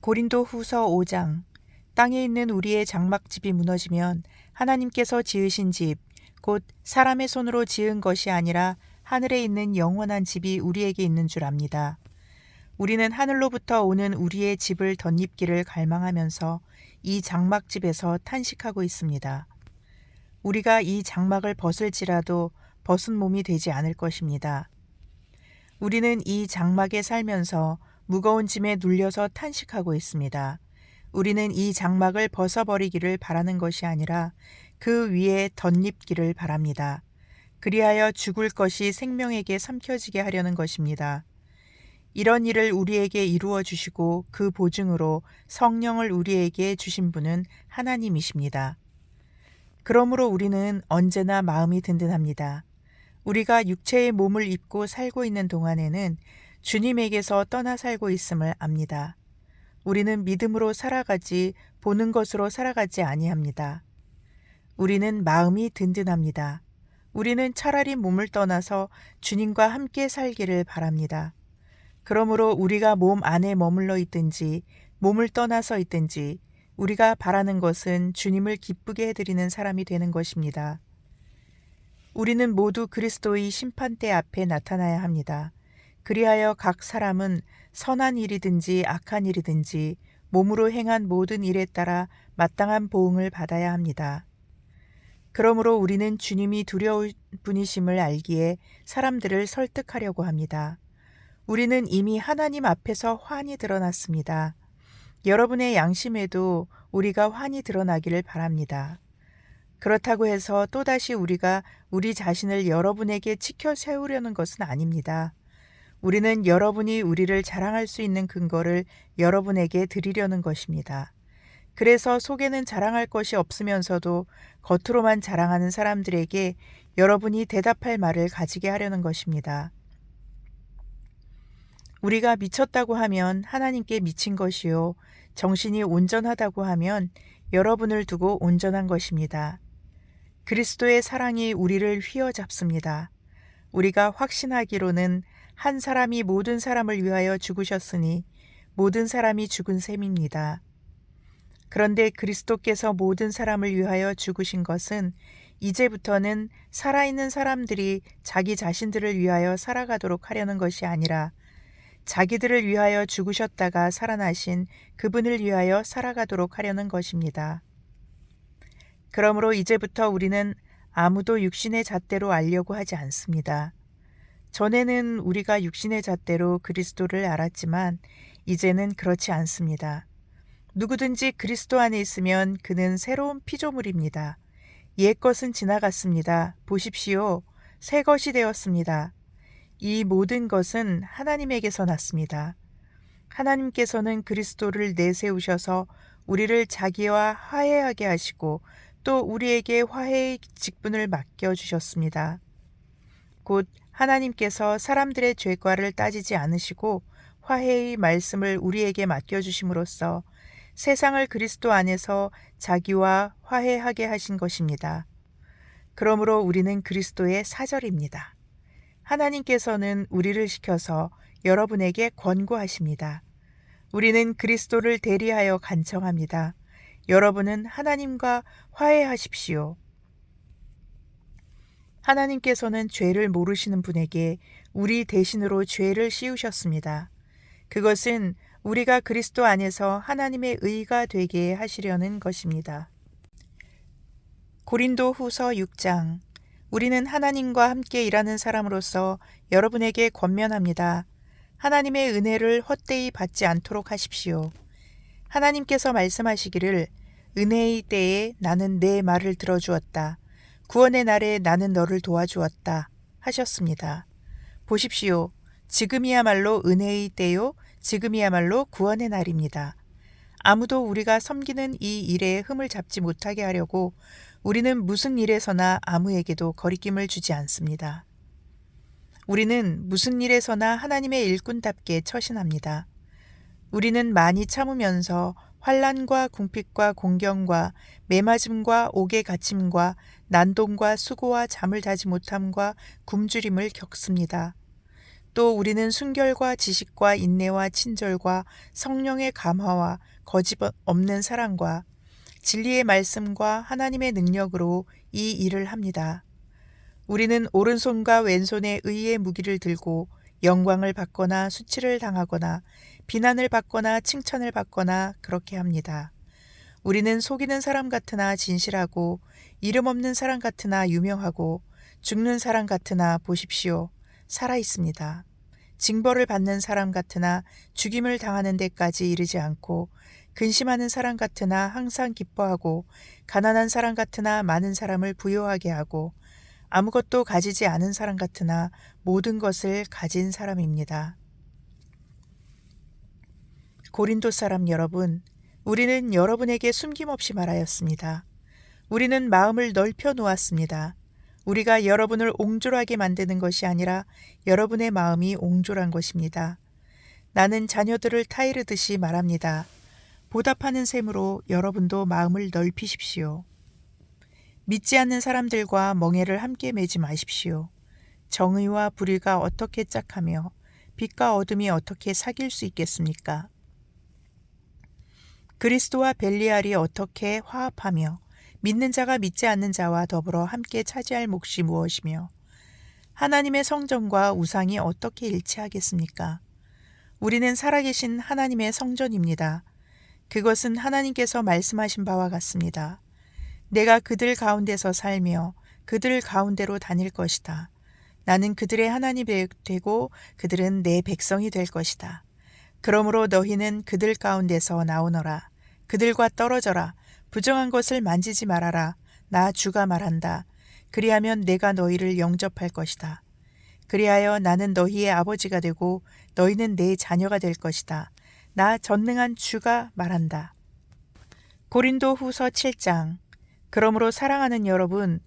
고린도 후서 5장 땅에 있는 우리의 장막집이 무너지면 하나님께서 지으신 집, 곧 사람의 손으로 지은 것이 아니라 하늘에 있는 영원한 집이 우리에게 있는 줄 압니다. 우리는 하늘로부터 오는 우리의 집을 덧입기를 갈망하면서 이 장막집에서 탄식하고 있습니다. 우리가 이 장막을 벗을지라도 벗은 몸이 되지 않을 것입니다. 우리는 이 장막에 살면서 무거운 짐에 눌려서 탄식하고 있습니다. 우리는 이 장막을 벗어버리기를 바라는 것이 아니라 그 위에 덧입기를 바랍니다. 그리하여 죽을 것이 생명에게 삼켜지게 하려는 것입니다. 이런 일을 우리에게 이루어 주시고 그 보증으로 성령을 우리에게 주신 분은 하나님이십니다. 그러므로 우리는 언제나 마음이 든든합니다. 우리가 육체의 몸을 입고 살고 있는 동안에는 주님에게서 떠나 살고 있음을 압니다. 우리는 믿음으로 살아가지 보는 것으로 살아가지 아니합니다. 우리는 마음이 든든합니다. 우리는 차라리 몸을 떠나서 주님과 함께 살기를 바랍니다. 그러므로 우리가 몸 안에 머물러 있든지 몸을 떠나서 있든지 우리가 바라는 것은 주님을 기쁘게 해드리는 사람이 되는 것입니다. 우리는 모두 그리스도의 심판대 앞에 나타나야 합니다. 그리하여 각 사람은 선한 일이든지 악한 일이든지 몸으로 행한 모든 일에 따라 마땅한 보응을 받아야 합니다. 그러므로 우리는 주님이 두려운 분이심을 알기에 사람들을 설득하려고 합니다. 우리는 이미 하나님 앞에서 환히 드러났습니다. 여러분의 양심에도 우리가 환히 드러나기를 바랍니다. 그렇다고 해서 또다시 우리가 우리 자신을 여러분에게 치켜 세우려는 것은 아닙니다. 우리는 여러분이 우리를 자랑할 수 있는 근거를 여러분에게 드리려는 것입니다. 그래서 속에는 자랑할 것이 없으면서도 겉으로만 자랑하는 사람들에게 여러분이 대답할 말을 가지게 하려는 것입니다. 우리가 미쳤다고 하면 하나님께 미친 것이요. 정신이 온전하다고 하면 여러분을 두고 온전한 것입니다. 그리스도의 사랑이 우리를 휘어잡습니다. 우리가 확신하기로는 한 사람이 모든 사람을 위하여 죽으셨으니 모든 사람이 죽은 셈입니다. 그런데 그리스도께서 모든 사람을 위하여 죽으신 것은 이제부터는 살아있는 사람들이 자기 자신들을 위하여 살아가도록 하려는 것이 아니라 자기들을 위하여 죽으셨다가 살아나신 그분을 위하여 살아가도록 하려는 것입니다. 그러므로 이제부터 우리는 아무도 육신의 잣대로 알려고 하지 않습니다. 전에는 우리가 육신의 잣대로 그리스도를 알았지만 이제는 그렇지 않습니다. 누구든지 그리스도 안에 있으면 그는 새로운 피조물입니다. 옛 것은 지나갔습니다. 보십시오. 새 것이 되었습니다. 이 모든 것은 하나님에게서 났습니다. 하나님께서는 그리스도를 내세우셔서 우리를 자기와 화해하게 하시고 또 우리에게 화해의 직분을 맡겨주셨습니다. 곧 하나님께서 사람들의 죄과를 따지지 않으시고 화해의 말씀을 우리에게 맡겨주심으로써 세상을 그리스도 안에서 자기와 화해하게 하신 것입니다. 그러므로 우리는 그리스도의 사절입니다. 하나님께서는 우리를 시켜서 여러분에게 권고하십니다. 우리는 그리스도를 대리하여 간청합니다. 여러분은 하나님과 화해하십시오. 하나님께서는 죄를 모르시는 분에게 우리 대신으로 죄를 씌우셨습니다. 그것은 우리가 그리스도 안에서 하나님의 의가 되게 하시려는 것입니다. 고린도 후서 6장 우리는 하나님과 함께 일하는 사람으로서 여러분에게 권면합니다. 하나님의 은혜를 헛되이 받지 않도록 하십시오. 하나님께서 말씀하시기를 은혜의 때에 나는 내 말을 들어주었다. 구원의 날에 나는 너를 도와주었다 하셨습니다. 보십시오. 지금이야말로 은혜의 때요. 지금이야말로 구원의 날입니다. 아무도 우리가 섬기는 이 일에 흠을 잡지 못하게 하려고 우리는 무슨 일에서나 아무에게도 거리낌을 주지 않습니다. 우리는 무슨 일에서나 하나님의 일꾼답게 처신합니다. 우리는 많이 참으면서 환란과 궁핍과 공경과 매맞음과 옥의 갇힘과 난동과 수고와 잠을 자지 못함과 굶주림을 겪습니다. 또 우리는 순결과 지식과 인내와 친절과 성령의 감화와 거짓 없는 사랑과 진리의 말씀과 하나님의 능력으로 이 일을 합니다. 우리는 오른손과 왼손에 의의 무기를 들고 영광을 받거나 수치를 당하거나 비난을 받거나 칭찬을 받거나 그렇게 합니다. 우리는 속이는 사람 같으나 진실하고 이름 없는 사람 같으나 유명하고 죽는 사람 같으나 보십시오. 살아 있습니다. 징벌을 받는 사람 같으나 죽임을 당하는 데까지 이르지 않고 근심하는 사람 같으나 항상 기뻐하고 가난한 사람 같으나 많은 사람을 부요하게 하고 아무것도 가지지 않은 사람 같으나 모든 것을 가진 사람입니다. 고린도 사람 여러분, 우리는 여러분에게 숨김없이 말하였습니다. 우리는 마음을 넓혀 놓았습니다. 우리가 여러분을 옹졸하게 만드는 것이 아니라 여러분의 마음이 옹졸한 것입니다. 나는 자녀들을 타이르듯이 말합니다. 보답하는 셈으로 여러분도 마음을 넓히십시오. 믿지 않는 사람들과 멍해를 함께 매지 마십시오. 정의와 불의가 어떻게 짝하며 빛과 어둠이 어떻게 사귈 수 있겠습니까? 그리스도와 벨리알이 어떻게 화합하며 믿는 자가 믿지 않는 자와 더불어 함께 차지할 몫이 무엇이며 하나님의 성전과 우상이 어떻게 일치하겠습니까? 우리는 살아계신 하나님의 성전입니다. 그것은 하나님께서 말씀하신 바와 같습니다. 내가 그들 가운데서 살며 그들 가운데로 다닐 것이다. 나는 그들의 하나님이 되고 그들은 내 백성이 될 것이다. 그러므로 너희는 그들 가운데서 나오너라. 그들과 떨어져라. 부정한 것을 만지지 말아라. 나 주가 말한다. 그리하면 내가 너희를 영접할 것이다. 그리하여 나는 너희의 아버지가 되고 너희는 내 자녀가 될 것이다. 나 전능한 주가 말한다. 고린도 후서 7장. 그러므로 사랑하는 여러분,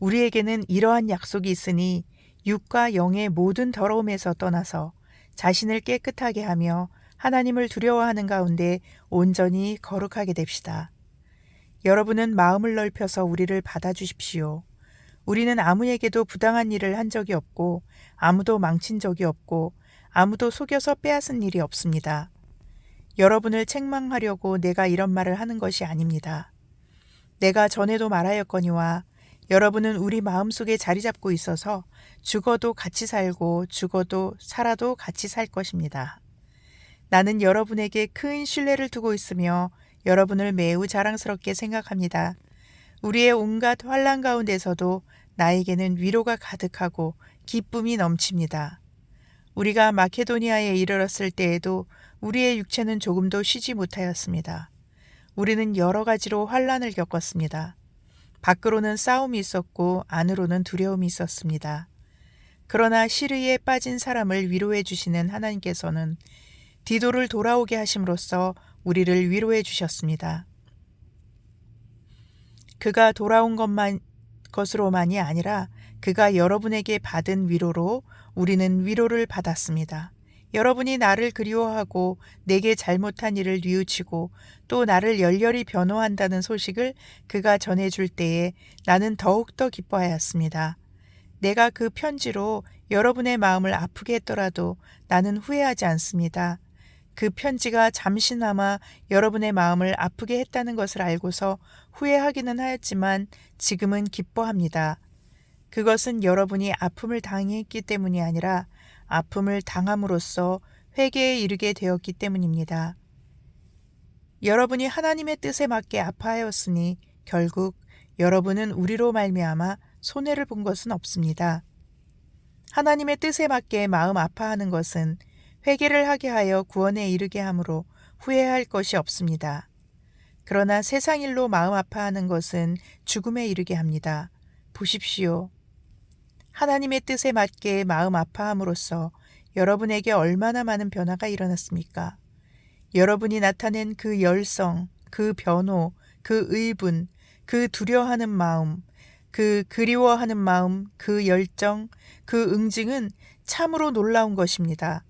우리에게는 이러한 약속이 있으니 육과 영의 모든 더러움에서 떠나서 자신을 깨끗하게 하며 하나님을 두려워하는 가운데 온전히 거룩하게 됩시다. 여러분은 마음을 넓혀서 우리를 받아주십시오. 우리는 아무에게도 부당한 일을 한 적이 없고 아무도 망친 적이 없고 아무도 속여서 빼앗은 일이 없습니다. 여러분을 책망하려고 내가 이런 말을 하는 것이 아닙니다. 내가 전에도 말하였거니와 여러분은 우리 마음속에 자리 잡고 있어서 죽어도 같이 살고 죽어도 살아도 같이 살 것입니다. 나는 여러분에게 큰 신뢰를 두고 있으며 여러분을 매우 자랑스럽게 생각합니다. 우리의 온갖 환란 가운데서도 나에게는 위로가 가득하고 기쁨이 넘칩니다. 우리가 마케도니아에 이르렀을 때에도 우리의 육체는 조금도 쉬지 못하였습니다. 우리는 여러 가지로 환란을 겪었습니다. 밖으로는 싸움이 있었고 안으로는 두려움이 있었습니다. 그러나 시르에 빠진 사람을 위로해 주시는 하나님께서는 디도를 돌아오게 하심으로써 우리를 위로해 주셨습니다. 그가 돌아온 것만 것으로만이 아니라 그가 여러분에게 받은 위로로 우리는 위로를 받았습니다. 여러분이 나를 그리워하고 내게 잘못한 일을 뉘우치고 또 나를 열렬히 변호한다는 소식을 그가 전해줄 때에 나는 더욱더 기뻐하였습니다. 내가 그 편지로 여러분의 마음을 아프게 했더라도 나는 후회하지 않습니다. 그 편지가 잠시나마 여러분의 마음을 아프게 했다는 것을 알고서 후회하기는 하였지만 지금은 기뻐합니다. 그것은 여러분이 아픔을 당했기 때문이 아니라 아픔을 당함으로써 회개에 이르게 되었기 때문입니다. 여러분이 하나님의 뜻에 맞게 아파하였으니 결국 여러분은 우리로 말미암아 손해를 본 것은 없습니다. 하나님의 뜻에 맞게 마음 아파하는 것은 회개를 하게 하여 구원에 이르게 하므로 후회할 것이 없습니다. 그러나 세상 일로 마음 아파하는 것은 죽음에 이르게 합니다. 보십시오. 하나님의 뜻에 맞게 마음 아파함으로써 여러분에게 얼마나 많은 변화가 일어났습니까? 여러분이 나타낸 그 열성, 그 변호, 그 의분, 그 두려워하는 마음, 그 그리워하는 마음, 그 열정, 그 응징은 참으로 놀라운 것입니다.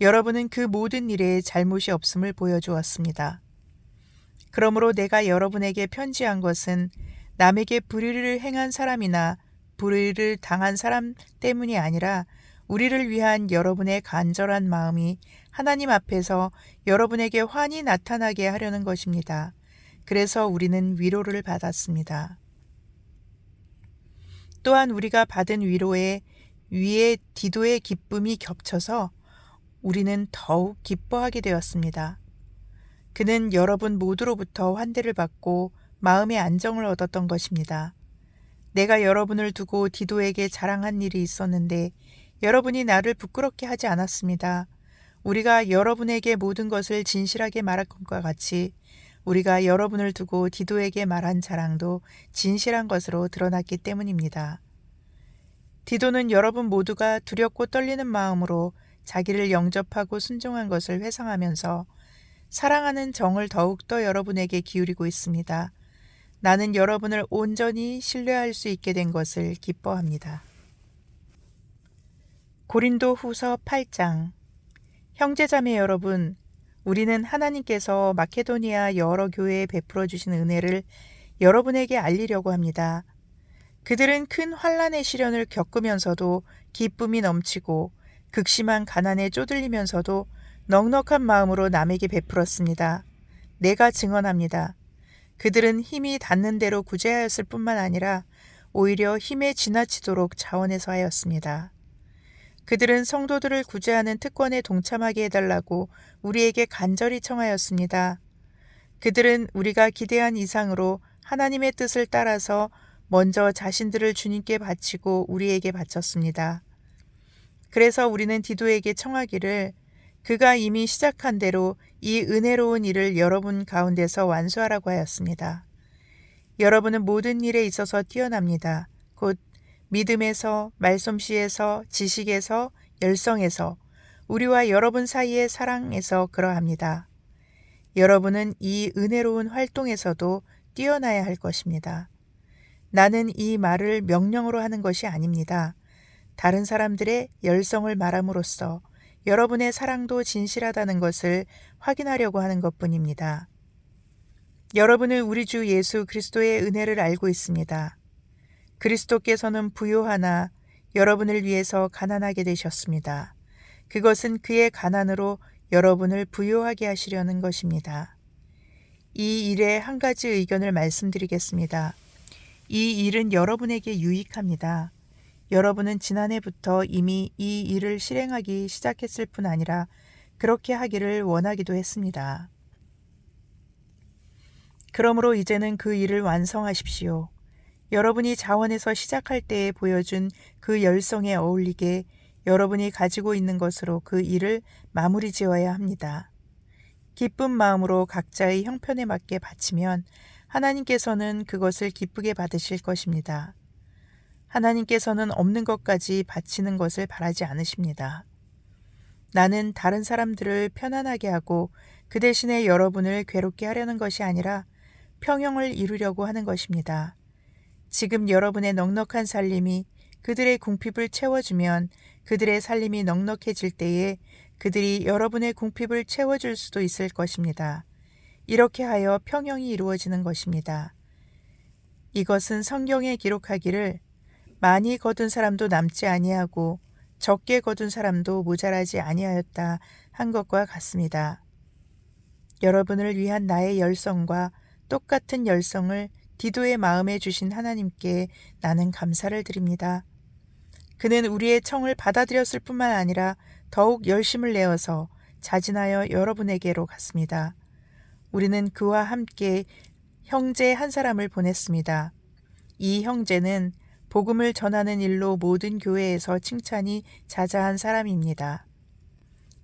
여러분은 그 모든 일에 잘못이 없음을 보여주었습니다. 그러므로 내가 여러분에게 편지한 것은 남에게 불의를 행한 사람이나 불의를 당한 사람 때문이 아니라 우리를 위한 여러분의 간절한 마음이 하나님 앞에서 여러분에게 환히 나타나게 하려는 것입니다. 그래서 우리는 위로를 받았습니다. 또한 우리가 받은 위로에 위에 디도의 기쁨이 겹쳐서 우리는 더욱 기뻐하게 되었습니다. 그는 여러분 모두로부터 환대를 받고 마음의 안정을 얻었던 것입니다. 내가 여러분을 두고 디도에게 자랑한 일이 있었는데 여러분이 나를 부끄럽게 하지 않았습니다. 우리가 여러분에게 모든 것을 진실하게 말할 것과 같이 우리가 여러분을 두고 디도에게 말한 자랑도 진실한 것으로 드러났기 때문입니다. 디도는 여러분 모두가 두렵고 떨리는 마음으로 자기를 영접하고 순종한 것을 회상하면서 사랑하는 정을 더욱더 여러분에게 기울이고 있습니다. 나는 여러분을 온전히 신뢰할 수 있게 된 것을 기뻐합니다. 고린도 후서 8장 형제자매 여러분, 우리는 하나님께서 마케도니아 여러 교회에 베풀어 주신 은혜를 여러분에게 알리려고 합니다. 그들은 큰 환란의 시련을 겪으면서도 기쁨이 넘치고 극심한 가난에 쪼들리면서도 넉넉한 마음으로 남에게 베풀었습니다. 내가 증언합니다. 그들은 힘이 닿는 대로 구제하였을 뿐만 아니라 오히려 힘에 지나치도록 자원해서 하였습니다. 그들은 성도들을 구제하는 특권에 동참하게 해달라고 우리에게 간절히 청하였습니다. 그들은 우리가 기대한 이상으로 하나님의 뜻을 따라서 먼저 자신들을 주님께 바치고 우리에게 바쳤습니다. 그래서 우리는 디도에게 청하기를 그가 이미 시작한 대로 이 은혜로운 일을 여러분 가운데서 완수하라고 하였습니다. 여러분은 모든 일에 있어서 뛰어납니다. 곧 믿음에서, 말솜씨에서, 지식에서, 열성에서, 우리와 여러분 사이의 사랑에서 그러합니다. 여러분은 이 은혜로운 활동에서도 뛰어나야 할 것입니다. 나는 이 말을 명령으로 하는 것이 아닙니다. 다른 사람들의 열성을 말함으로써 여러분의 사랑도 진실하다는 것을 확인하려고 하는 것 뿐입니다. 여러분은 우리 주 예수 그리스도의 은혜를 알고 있습니다. 그리스도께서는 부요하나 여러분을 위해서 가난하게 되셨습니다. 그것은 그의 가난으로 여러분을 부요하게 하시려는 것입니다. 이 일에 한 가지 의견을 말씀드리겠습니다. 이 일은 여러분에게 유익합니다. 여러분은 지난해부터 이미 이 일을 실행하기 시작했을 뿐 아니라 그렇게 하기를 원하기도 했습니다. 그러므로 이제는 그 일을 완성하십시오. 여러분이 자원에서 시작할 때에 보여준 그 열성에 어울리게 여러분이 가지고 있는 것으로 그 일을 마무리 지어야 합니다. 기쁜 마음으로 각자의 형편에 맞게 바치면 하나님께서는 그것을 기쁘게 받으실 것입니다. 하나님께서는 없는 것까지 바치는 것을 바라지 않으십니다. 나는 다른 사람들을 편안하게 하고 그 대신에 여러분을 괴롭게 하려는 것이 아니라 평형을 이루려고 하는 것입니다. 지금 여러분의 넉넉한 살림이 그들의 궁핍을 채워주면 그들의 살림이 넉넉해질 때에 그들이 여러분의 궁핍을 채워줄 수도 있을 것입니다. 이렇게 하여 평형이 이루어지는 것입니다. 이것은 성경에 기록하기를 많이 거둔 사람도 남지 아니하고 적게 거둔 사람도 모자라지 아니하였다 한 것과 같습니다. 여러분을 위한 나의 열성과 똑같은 열성을 디도의 마음에 주신 하나님께 나는 감사를 드립니다. 그는 우리의 청을 받아들였을 뿐만 아니라 더욱 열심을 내어서 자진하여 여러분에게로 갔습니다. 우리는 그와 함께 형제 한 사람을 보냈습니다. 이 형제는 복음을 전하는 일로 모든 교회에서 칭찬이 자자한 사람입니다.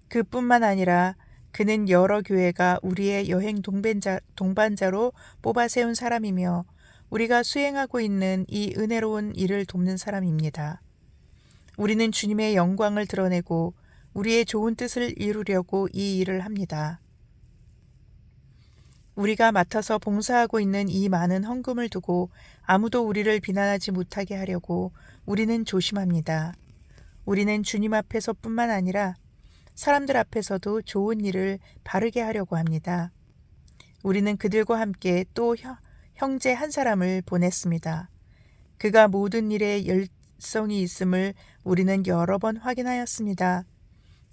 그뿐만 아니라 그는 여러 교회가 우리의 여행 동반자, 동반자로 뽑아 세운 사람이며 우리가 수행하고 있는 이 은혜로운 일을 돕는 사람입니다. 우리는 주님의 영광을 드러내고 우리의 좋은 뜻을 이루려고 이 일을 합니다. 우리가 맡아서 봉사하고 있는 이 많은 헌금을 두고 아무도 우리를 비난하지 못하게 하려고 우리는 조심합니다. 우리는 주님 앞에서뿐만 아니라 사람들 앞에서도 좋은 일을 바르게 하려고 합니다. 우리는 그들과 함께 또 형제 한 사람을 보냈습니다. 그가 모든 일에 열, 열성이 있음을 우리는 여러 번 확인하였습니다.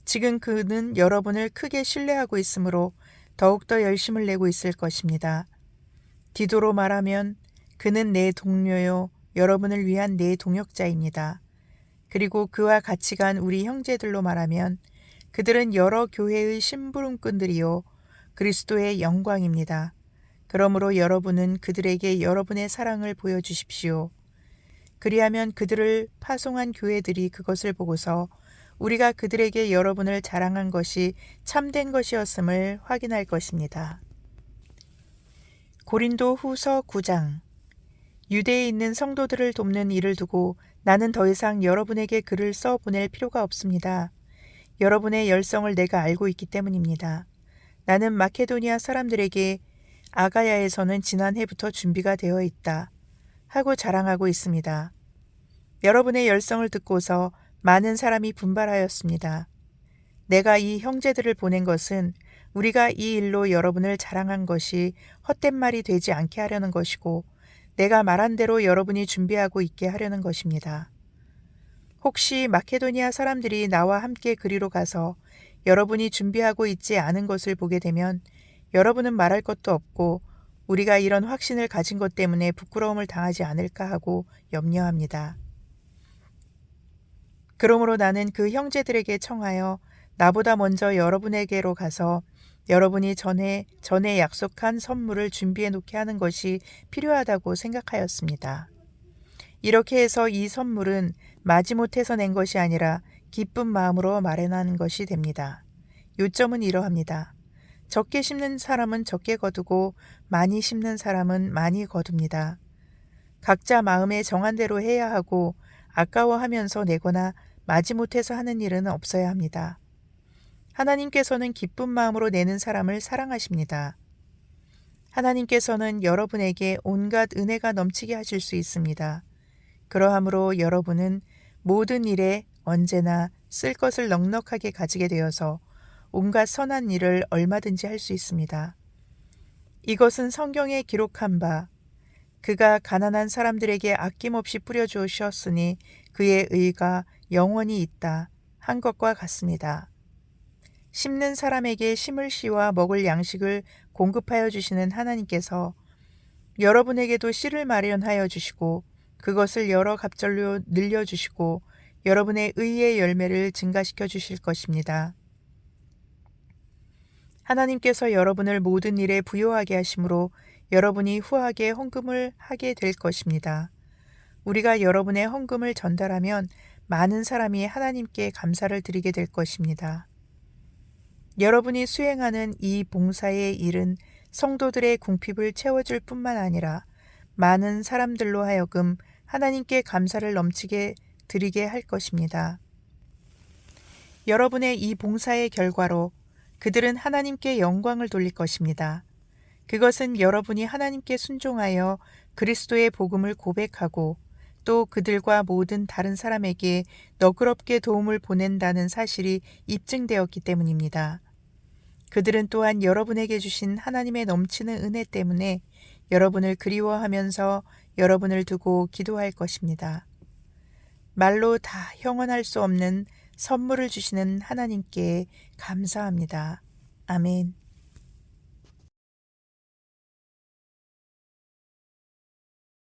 지금 그는 여러분을 크게 신뢰하고 있으므로 더욱더 열심을 내고 있을 것입니다. 디도로 말하면 그는 내 동료요, 여러분을 위한 내 동역자입니다. 그리고 그와 같이 간 우리 형제들로 말하면 그들은 여러 교회의 심부름꾼들이요, 그리스도의 영광입니다. 그러므로 여러분은 그들에게 여러분의 사랑을 보여주십시오. 그리하면 그들을 파송한 교회들이 그것을 보고서 우리가 그들에게 여러분을 자랑한 것이 참된 것이었음을 확인할 것입니다. 고린도 후서 9장 유대에 있는 성도들을 돕는 일을 두고 나는 더 이상 여러분에게 글을 써 보낼 필요가 없습니다. 여러분의 열성을 내가 알고 있기 때문입니다. 나는 마케도니아 사람들에게 아가야에서는 지난해부터 준비가 되어 있다. 하고 자랑하고 있습니다. 여러분의 열성을 듣고서 많은 사람이 분발하였습니다. 내가 이 형제들을 보낸 것은 우리가 이 일로 여러분을 자랑한 것이 헛된 말이 되지 않게 하려는 것이고 내가 말한 대로 여러분이 준비하고 있게 하려는 것입니다. 혹시 마케도니아 사람들이 나와 함께 그리로 가서 여러분이 준비하고 있지 않은 것을 보게 되면 여러분은 말할 것도 없고 우리가 이런 확신을 가진 것 때문에 부끄러움을 당하지 않을까 하고 염려합니다. 그러므로 나는 그 형제들에게 청하여 나보다 먼저 여러분에게로 가서 여러분이 전에 전에 약속한 선물을 준비해 놓게 하는 것이 필요하다고 생각하였습니다. 이렇게 해서 이 선물은 마지못해서 낸 것이 아니라 기쁜 마음으로 마련하는 것이 됩니다. 요점은 이러합니다. 적게 심는 사람은 적게 거두고 많이 심는 사람은 많이 거둡니다. 각자 마음에 정한 대로 해야 하고 아까워하면서 내거나 마지못해서 하는 일은 없어야 합니다. 하나님께서는 기쁜 마음으로 내는 사람을 사랑하십니다. 하나님께서는 여러분에게 온갖 은혜가 넘치게 하실 수 있습니다. 그러하므로 여러분은 모든 일에 언제나 쓸 것을 넉넉하게 가지게 되어서 온갖 선한 일을 얼마든지 할 수 있습니다. 이것은 성경에 기록한 바 그가 가난한 사람들에게 아낌없이 뿌려주셨으니 그의 의가 영원히 있다 한 것과 같습니다. 심는 사람에게 심을 씨와 먹을 양식을 공급하여 주시는 하나님께서 여러분에게도 씨를 마련하여 주시고 그것을 여러 갑절로 늘려 주시고 여러분의 의의 열매를 증가시켜 주실 것입니다. 하나님께서 여러분을 모든 일에 부요하게 하심으로 여러분이 후하게 헌금을 하게 될 것입니다. 우리가 여러분의 헌금을 전달하면 많은 사람이 하나님께 감사를 드리게 될 것입니다. 여러분이 수행하는 이 봉사의 일은 성도들의 궁핍을 채워줄 뿐만 아니라 많은 사람들로 하여금 하나님께 감사를 넘치게 드리게 할 것입니다. 여러분의 이 봉사의 결과로 그들은 하나님께 영광을 돌릴 것입니다. 그것은 여러분이 하나님께 순종하여 그리스도의 복음을 고백하고 또 그들과 모든 다른 사람에게 너그럽게 도움을 보낸다는 사실이 입증되었기 때문입니다. 그들은 또한 여러분에게 주신 하나님의 넘치는 은혜 때문에 여러분을 그리워하면서 여러분을 두고 기도할 것입니다. 말로 다 형언할 수 없는 선물을 주시는 하나님께 감사합니다. 아멘.